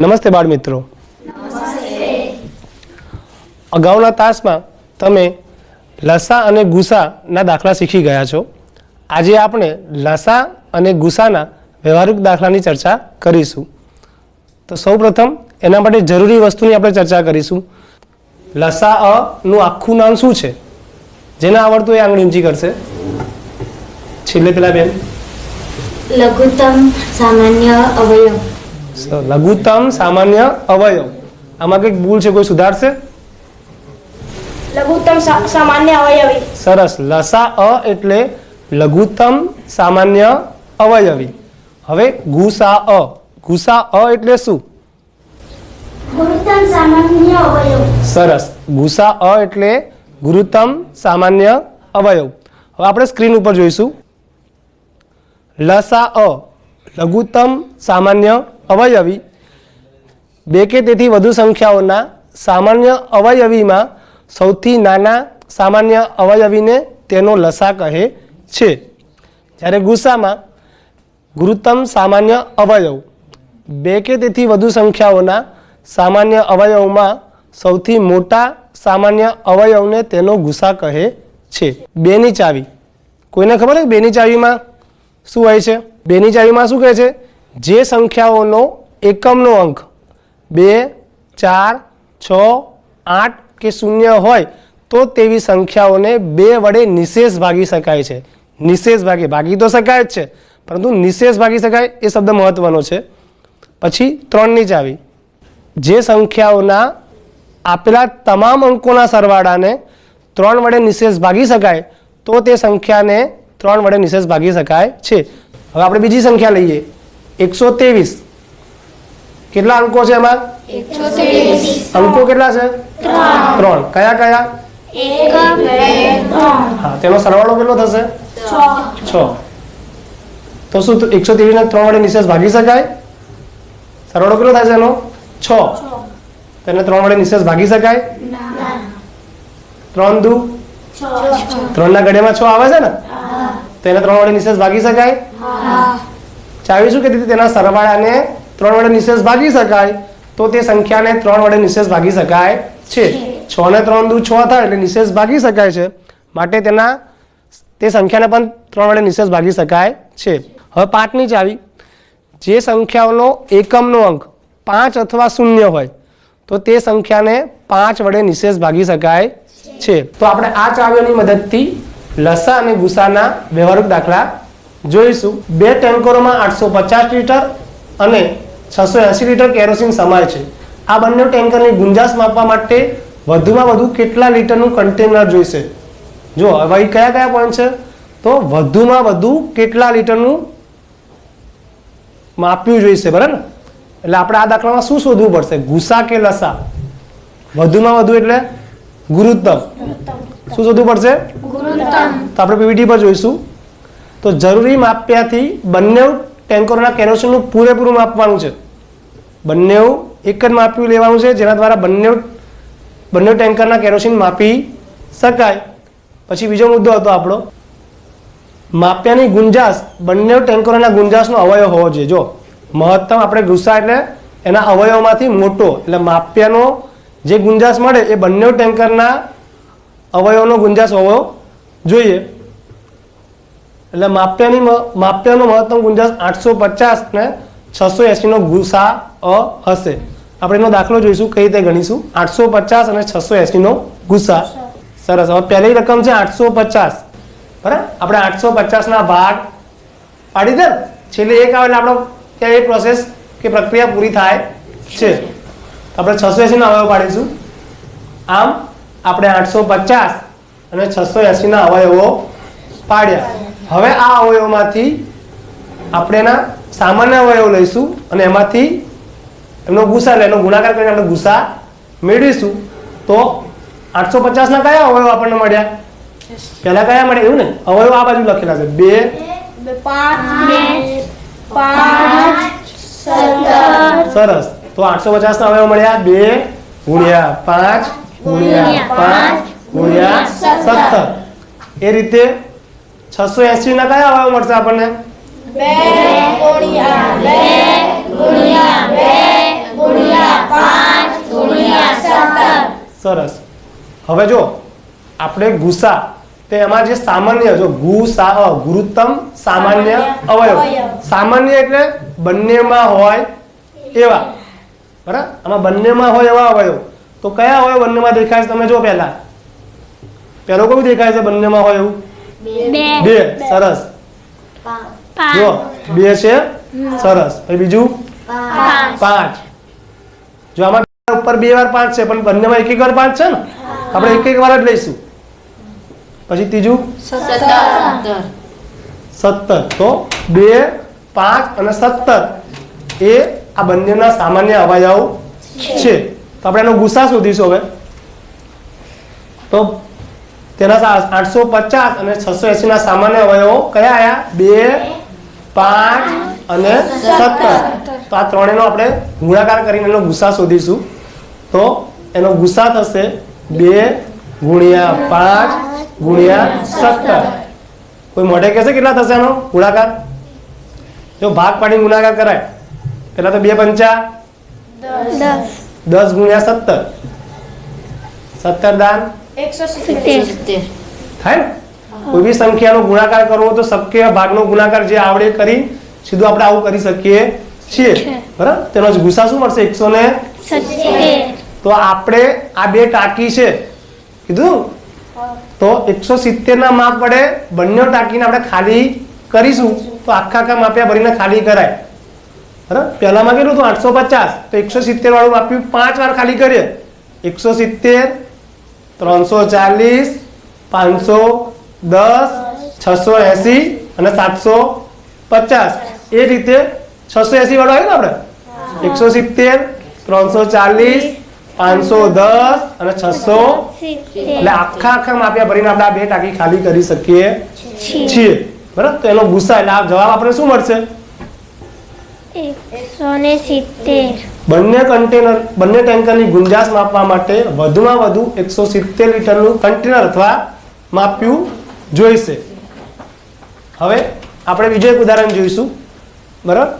નમસ્તે બાળ મિત્રો અગાઉના તાસમાં તમે લસા અને ગુસાના દાખલા શીખી ગયા છો. આજે આપણે લસા અને ગુસાના વ્યવહારિક દાખલાની ચર્ચા કરીશું. તો સૌપ્રથમ એના માટે જરૂરી વસ્તુની આપણે ચર્ચા કરીશું. લસા અ નું આખું નામ શું છે? જેને આવડતું એ આંગળી ઊંચી કરશે. છેલ્લે પેલા બેન. લઘુત્તમ સામાન્ય અવયવ. લઘુત્તમ સામાન્ય અવયવ. આમાં કંઈક ભૂલ છે? કોઈ સુધારશે? લઘુત્તમ સામાન્ય અવયવી. સરસ. લસા અ એટલે લઘુત્તમ સામાન્ય અવયવી. હવે ગુસા અ. ગુસા અ એટલે શું? ગુરુત્તમ સામાન્ય અવયવ. સરસ. ગુસા અ એટલે ગુરુત્તમ સામાન્ય અવયવ. હવે આપણે સ્ક્રીન ઉપર જોઈશું. લસા અ. લઘુત્તમ સામાન્ય અવયવી. બે કે તેથી વધુ સંખ્યાઓના સામાન્ય અવયવીમાં સૌથી નાના સામાન્ય અવયવીને તેનો લસા કહે છે. જ્યારે ગુસ્સામાં ગુરુત્તમ સામાન્ય અવયવ, બે કે તેથી વધુ સંખ્યાઓના સામાન્ય અવયવમાં સૌથી મોટા સામાન્ય અવયવને તેનો ગુસા કહે છે. બેની ચાવી. કોઈને ખબર છે બેની ચાવીમાં શું હોય છે? બેની ચાવીમાં શું કહે છે? જે સંખ્યાઓનો એકમનો અંક બે, ચાર, છ, આઠ કે શૂન્ય હોય તો તેવી સંખ્યાઓને બે વડે નિશેષ ભાગી શકાય છે. નિશેષ ભાગી ભાગી તો શકાય જ છે, પરંતુ નિશેષ ભાગી શકાય એ શબ્દ મહત્વનો છે. પછી ત્રણની ચાવી. જે સંખ્યાઓના આપેલા તમામ અંકોના સરવાળાને ત્રણ વડે નિશેષ ભાગી શકાય, તો તે સંખ્યાને ત્રણ વડે નિશેષ ભાગી શકાય છે. હવે આપણે બીજી સંખ્યા લઈએ. એકસો ત્રેવીસ. કેટલા અંકો છે એમાં? અંકો કેટલા છે? ત્રણ. કયા કયા? હા તેનો સરવાળો કેટલો થશે? છ. તો શું એકસો ત્રેવીસ ને ત્રણ વડે નિશેષ ભાગી શકાય? સરવાળો કેટલો થશે એનો? છ. તેને ત્રણ વડે નિશેષ ભાગી શકાય? ત્રણ દુ? ત્રણ ના ગળેમાં છ આવે છે ને? તેને ત્રણ વડે નિશેષ ભાગી શકાય? ચાવી શું તેથી તેના સરવાળાને ત્રણ વડે નિશેષ ભાગી શકાય? તો તે સંખ્યાને ત્રણ વડે નિશેષ ભાગી શકાય છે. છ. ને ત્રણ દુ છ થાય એટલે નિશેષ ભાગી શકાય છે. માટે તેના તે સંખ્યાને પણ ત્રણ વડે નિશેષ ભાગી શકાય છે. હવે પાંચની ચાવી. જે સંખ્યાઓનો એકમનો અંક પાંચ અથવા શૂન્ય હોય તો તે સંખ્યાને પાંચ વડે નિશેષ ભાગી શકાય છે. તો આપણે આ ચાવીઓની મદદથી લસા અને ગુસાના વ્યવહારિક દાખલા જોઈશું. બે ટેન્કરોમાં આઠસો પચાસ લીટર અને છસો એંસી લીટર કેરોસીન સમાય છે. આ બંને ટેન્કરની ગુંજાશ માપવા માટે વધુમાં વધુ કેટલા લીટરનું કન્ટેનર જોઈશે? જો હવે કયા કયા પોઈન્ટ છે? તો વધુમાં વધુ કેટલા લીટરનું માપ્યું જોઈશે બરાબર? એટલે આપણે આ દાખલામાં શું શોધવું પડશે? ગુસા કે લસા? વધુમાં વધુ એટલે ગુરુત્તમ. શું શોધવું પડશે? તો આપણે પીવીટી પર જોઈશું. તો જરૂરી માપ્યાથી બંને ટેન્કરોના કેરોસીનનું પૂરેપૂરું માપવાનું છે. બંને એક જ માપ્યું લેવાનું છે, જેના દ્વારા બંને બંને ટેન્કરના કેરોસીન માપી શકાય. પછી બીજો મુદ્દો હતો આપણો. માપ્યાની ગુંજાશ બંને ટેન્કરોના ગુંજાશનો અવયવ હોવો જોઈએ. જો, મહત્તમ આપણે ગુસ્સા એટલે એના અવયવમાંથી મોટો, એટલે માપ્યાનો જે ગુંજાશ મળે એ બંને ટેન્કરના અવયવનો ગુંજાશ હોવો જોઈએ. એટલે માપ્યાની માપ્યાનો મહત્તમ ગુંજાસ આઠસો પચાસ ને છસો એંસીનો ગુસા અ હશે. આપણે એનો દાખલો જોઈશું, કઈ રીતે ગણીશું? આઠસો પચાસ અને છસો એંસીનો ગુસા. સરસ. હવે પહેલી રકમ છે આઠસો પચાસ. બરાબર? આપણે આઠસો પચાસના ભાગ પાડી દે છેલ્લે એક આવે એટલે આપણો ત્યાં એ પ્રોસેસ કે પ્રક્રિયા પૂરી થાય છે. આપણે છસો એંસીના અવયવ પાડીશું. આમ, આપણે આઠસો પચાસ અને છસો એંસીના અવયવો પાડ્યા. હવે આ અવયવમાંથી આપણે એના સામાન્ય અવયવ લઈશું અને એમાંથી એમનો ગુસા એટલે એનો ગુણાકાર કરીને આપણે ગુસા મેળવીશું. તો આઠસો પચાસના કયા અવયવ આપણને મળ્યા? પહેલા કયા મળ્યા? એવું ને? અવયવ આ બાજુ લખેલા છે. બે સરસ. તો આઠસો પચાસ ના અવયવ મળ્યા. બે ગુણ્યા પાંચ ગુણ્યા પાંચ ગુણ્યા સત્તર. એ રીતે છસો એસી ના કયા અવયવ મળશે આપણને? સરસ. હવે જો આપણે ગુસા તે એમાં જે સામાન્ય જો ગુસા ગુરુત્તમ સામાન્ય અવયવ. સામાન્ય એટલે બંનેમાં હોય એવા. બરાબર? આમાં બંનેમાં હોય એવા અવયવ. તો કયા અવયવ બંનેમાં દેખાય છે? તમે જો પહેલા. પહેલો કયું દેખાય છે? બંનેમાં હોય એવું. બે. સરસ. જો બે છે? સરસ. પછી બીજું? પાંચ. જો આમાં ઉપર બે વાર પાંચ છે પણ બંનેમાં એક એક વાર પાંચ છે ને? આપણે એક એક વાર જ લઈશું. પછી ત્રીજું? સત્તર. તો બે પાંચ અને સત્તર. એ આ બંનેના સામાન્ય અવાજાઓ છે. તો આપણે એનો ગુસ્સા શોધીશું હવે. તો તેના આઠસો પચાસ અને છસો એસી ના સામાન્ય અવયવો કયા આયા? બે પાંચ અને સત્તર. તો આ ત્રણેયનો આપણે ગુણાકાર કરીને એનો ગુસા શોધીશું. તો એનો ગુસા થશે બે ગુણ્યા પાંચ ગુણ્યા સત્તર. કોઈ મોઢે કહેશે કેટલા થશે એનો ગુણાકાર? જો ભાગ પાડીને ગુણાકાર કરાય. પેલા તો બે પંચા. દસ ગુણ્યા સત્તર. સત્તર દાન. થાય ને? કોઈ બી સંખ્યાનો ગુણાકાર કરવો તો સબકે ભાગનો ગુણાકાર જે આવડે કરી સીધું આપણે આવું કરી શકીએ છીએ. બરાબર? તેનો ગુસા શું મળશે? એકસો ને તો આપણે આ બે ટાંકી છે. કીધું? તો એકસો સિત્તેર ના માપ વડે બંને ટાંકીને આપણે ખાલી કરીશું તો આખા આખા માપ્યા ભરીને ખાલી કરાય. બરાબર? પહેલામાં કેટલું હતું? આઠસો પચાસ. તો એકસો સિત્તેર વાળું માપ્યું પાંચ વાર ખાલી કરીએ. એકસો સિત્તેર ત્રણસો ચાલીસ પાંચસો દસ છસો એસી અને સાતસો પચાસ. એ રીતે છસો એસી વાળો આવ્યો ને આપણે? એકસો સિત્તેર ત્રણસો ચાલીસ પાંચસો દસ અને છસો. એટલે આખા આખા માપ્યા ભરીને આપણે આ બે ટાંકી ખાલી કરી શકીએ છીએ. બરાબર? તો એનો ગુસ્સા એટલે આ જવાબ આપણે શું મળશે? એકસો સિત્તેર. બંને કન્ટેનર બંને ટેન્કરની ગુંજાશ માપવા માટે વધુમાં વધુ એકસો સિત્તેર લીટરનું કન્ટેનર અથવા માપ્યું જોઈશે. હવે આપણે બીજું એક ઉદાહરણ જોઈશું. બરાબર?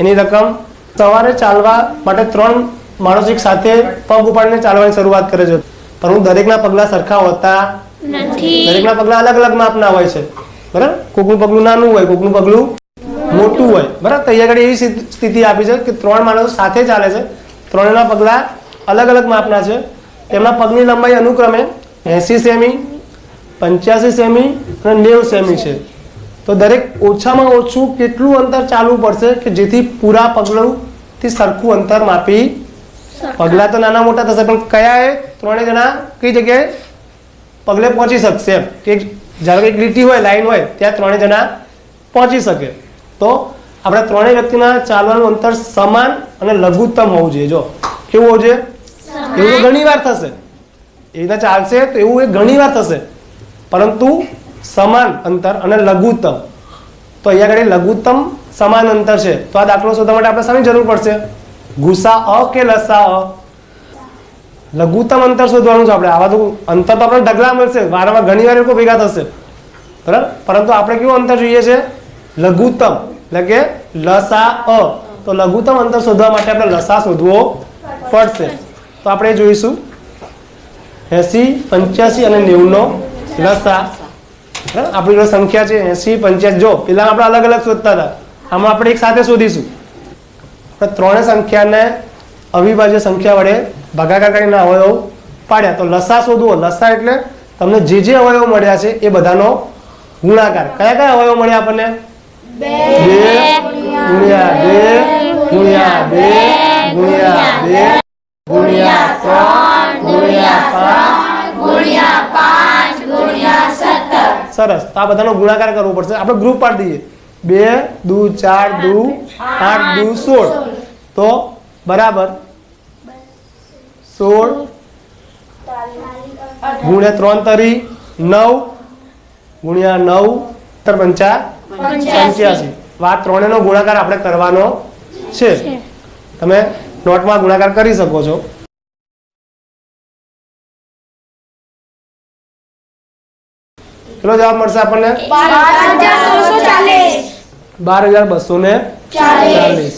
એની રકમ સવારે ચાલવા માટે ત્રણ માણસિક એક સાથે પગ ઉપાડીને ચાલવાની શરૂઆત કરે છે. પણ હું દરેકના પગલા સરખા હોતા દરેકના પગલા અલગ અલગ માપના હોય છે. બરાબર? કોકનું પગલું નાનું હોય કોકનું પગલું મોટું હોય. બરાબર? તો અહીંયા આગળ એવી સ્થિતિ આપી છે કે ત્રણ માણસો સાથે ચાલે છે. ત્રણેયના પગલા અલગ અલગ માપના છે. તેમના પગની લંબાઈ અનુક્રમે એસી સેમી પંચ્યાસી સેમી અને નેવું સેમી છે. તો દરેક ઓછામાં ઓછું કેટલું અંતર ચાલવું પડશે કે જેથી પૂરા પગલુંથી સરખું અંતર માપી પગલા તો નાના મોટા થશે પણ કયા એ ત્રણેય જણા કઈ જગ્યાએ પગલે પહોંચી શકશે? કે જ્યારે એક લીટી હોય લાઈન હોય ત્યાં ત્રણેય જણા પહોંચી શકે. તો આપણા ત્રણેય વ્યક્તિના ચાલવાનું અંતર સમાન અને લઘુત્તમ હોવું જોઈએ. જો કેવું હોવું જોઈએ? એવું ઘણી વાર થશે. એ રીતે ચાલશે તો એવું એ ઘણી વાર થશે. પરંતુ સમાન અંતર અને લઘુત્તમ. તો અહીંયા આગળ લઘુત્તમ સમાન અંતર છે. તો આ દાખલો શોધવા માટે આપણે શાની જરૂર પડશે? ગુસા અ કે લસા અ? લઘુત્તમ અંતર શોધવાનું છે આપણે. આવા તો અંતર તો આપણે ઢગલા મળશે. વારંવાર ઘણી વાર એ લોકો ભેગા થશે. બરાબર? પરંતુ આપણે કેવું અંતર જોઈએ છે? લઘુત્તમ. એટલે કે લસા અ તો લઘુત્તમ અંતર શોધવા માટે આપણે લસા શોધવો પડશે. તો આપણે જોઈશું. એસી, પંચ્યાસી અને નેવું નો લસા? આપણી સંખ્યા છે. એસી, પંચ્યાસી. જો પેલા આપણે અલગ અલગ શોધતા હતા. આમાં આપણે એક સાથે શોધીશું. આપણે ત્રણે સંખ્યાને અવિભાજ્ય સંખ્યા વડે ભાગાકાર કરીને અવયવ પાડ્યા. તો લસા શોધવો. લસા એટલે તમને જે જે અવયવ મળ્યા છે એ બધાનો ગુણાકાર. કયા કયા અવયવ મળ્યા આપણને? બે ગુણ્યા બે ગુણ્યા બે ગુણ્યા બે ગુણ્યા ત્રણ ગુણ્યા પાંચ સરસ. તો આ બધાનો ગુણાકાર કરવો પડશે. આપણે ગ્રુપ પાડી દઈએ. બે, દુ, ચાર, દુ, આઠ, દુ, સોળ. તો બરાબર સોળ ગુણ્યા ત્રણ તરી નવ ગુણ્યા નવ પંચા પંચ્યાસી. આ ત્રણેયનો ગુણાકાર આપણે કરવાનો છે. તમે નોટમાં ગુણાકાર કરી શકો છો. કેટલો જવાબ મળશે આપણને? બાર હજાર બસો ને ચાલીસ.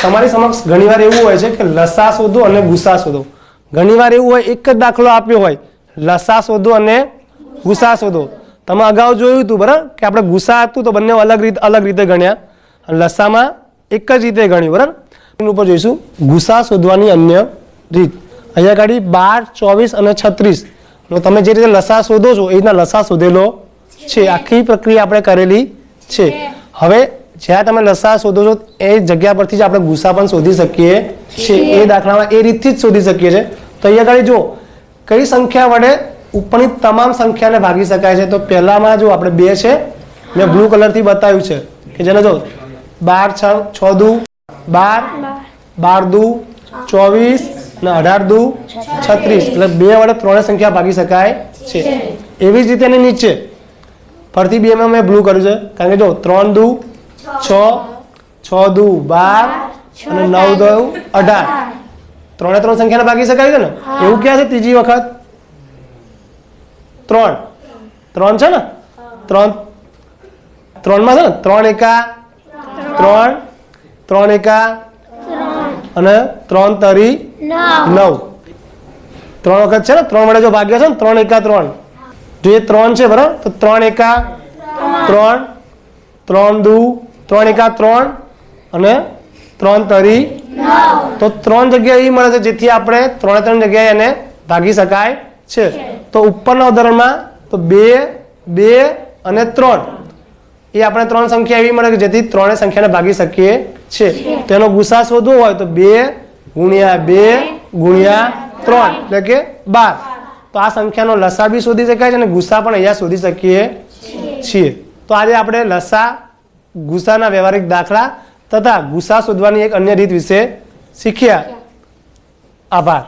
તમારી સમક્ષ ઘણીવાર એવું હોય છે કે લસા શોધો અને ગુસા શોધો. ઘણીવાર એવું હોય એક જ દાખલો આપ્યો હોય. લસા શોધો અને ગુસા શોધો. તમે અગાઉ જોયું હતું, બરાબર? કે આપણે ગુસા હતું તો બંને અલગ રીત અલગ રીતે ગણ્યા. અને લસામાં એક જ રીતે ગણ્યું, બરાબર? એની ઉપર જોઈશું. ગુસા શોધવાની અન્ય રીત. અહીંયા આગળ બાર, ચોવીસ અને છત્રીસ. તમે જે રીતે લસા શોધો છો, એ રીતના લસા શોધેલો છે. આખી પ્રક્રિયા આપણે કરેલી છે. હવે જ્યાં તમે લસા શોધો છો, એ જગ્યા પરથી જ આપણે ગુસા પણ શોધી શકીએ છીએ. એ દાખલામાં એ રીતથી જ શોધી શકીએ છીએ. તો અહીંયા આગળ જો કઈ સંખ્યા વડે ઉપરની તમામ સંખ્યાને ભાગી શકાય છે. તો પહેલામાં જો આપણે બે છે મેં બ્લુ કલરથી બતાવ્યું છે. કે જેને જો બાર છ છ દુ બાર બાર દુ ચોવીસ ને અઢાર દુ છત્રીસ. એટલે બે વડે ત્રણે સંખ્યા ભાગી શકાય છે. એવી જ રીતે નીચે. ફરતી બેમાં મેં બ્લુ કર્યું છે. કારણ કે જો ત્રણ દુ છ છ દુ બાર અને નવ દુ અઢાર. ત્રણે ત્રણ સંખ્યાને ભાગી શકાય છે ને? એવું ક્યાં છે? ત્રીજી વખત. ત્રણ. ત્રણ છે ને? ત્રણ. ત્રણમાં છે ને? ત્રણ એકા. ત્રણ. ત્રણ એકા. અને ત્રણ તરી નવ. ત્રણ વખત છે ને? ત્રણ વડે જો ભાગ્યા છે ને? ત્રણ એકા ત્રણ. જો એ ત્રણ છે બરાબર તો ત્રણ એકા ત્રણ. ત્રણ દુ. ત્રણ એકા ત્રણ. અને ત્રણ તરી તો ત્રણ જગ્યા એ મળે છે જેથી આપણે ત્રણે ત્રણ જગ્યાએ એને ભાગી શકાય છે. તો ઉપરના ઉદાહરણમાં તો બે બે અને ત્રણ. એ આપણે ત્રણ સંખ્યા એવી મળે કે જેથી ત્રણે સંખ્યાને ભાગી શકીએ છે તેનો ગુસા શોધવો હોય તો બે ગુણ્યા બે ગુણ્યા ત્રણ, એટલે કે બાર. તો આ સંખ્યાનો લસા બી શોધી શકાય છે અને ગુસા પણ અહીંયા શોધી શકીએ છીએ. તો આજે આપણે લસા, ગુસાના વ્યવહારિક દાખલા તથા ગુસા શોધવાની એક અન્ય રીત વિશે શીખ્યા. આભાર.